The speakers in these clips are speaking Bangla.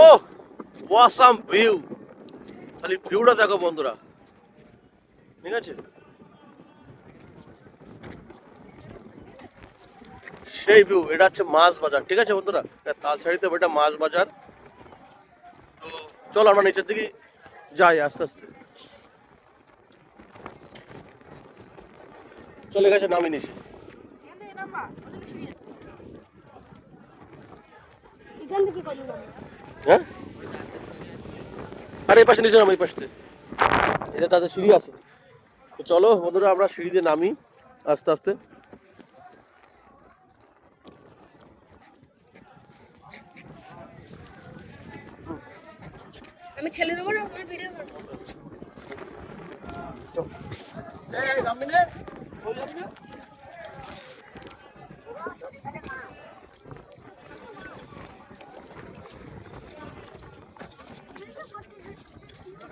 ও ওয়াসাম ভিউ। খালি ভিউটা দেখো বন্ধুরা। ঠিক আছে? সেই ভিউ, এটা হচ্ছে মাছ বাজার। ঠিক আছে বন্ধুরা? এটা তালছাড়িতে এটা মাছ বাজার। তো চলো আমরা নিচের দিকে যাই আস্তে আস্তে। চলে গেছে নামি নিচে হ্যাঁ? আরে এই পাশে নিচে নাম এই পাশে। এটা তাদের সিঁড়ি আছে। তো চলো বন্ধুরা আমরা সিঁড়ি দিয়ে নামি আস্তে আস্তে। আমি ছেলে দেবো না আমার ভিডিও করব। এই নামবি নে? চলে যাবি না?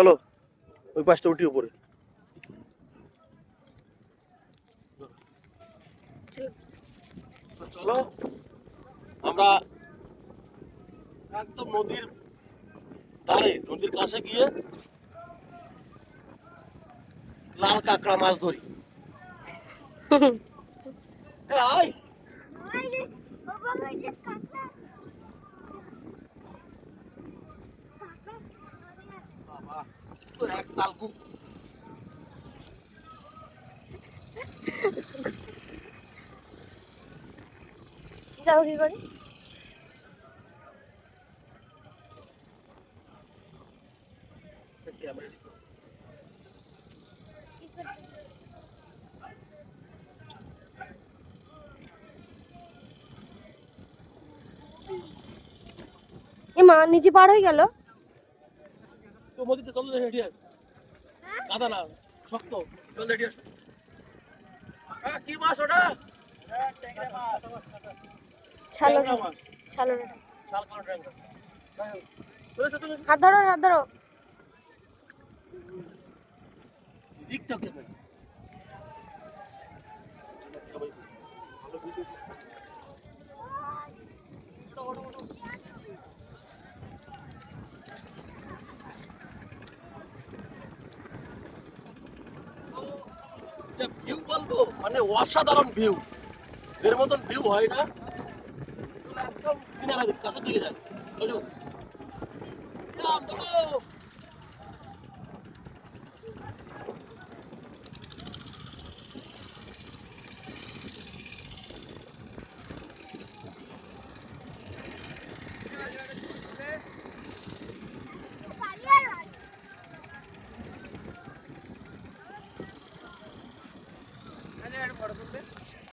চলো ওই পাশটা উঠি উপরে। চলো আমরা একদম নদীর ধারে নদীর কাছে গিয়ে লাল কাঁকড়া মাছ ধরি। আয়! এক তালকু যাও কি করি? মা নিচে পার হয়ে গেল। তো মধ্যে চল হেঁটে আয় কাদা না শক্ত চল হেঁটে আস হ্যাঁ কি মাছ ওটা। হাত ধরো হাত ধরো। দিকটা ক্যামেরা ভিউ বলব মানে অসাধারণ ভিউ এর মতন ভিউ হয় না। একদম দিক কাছের দিকে যায় বড় করবে?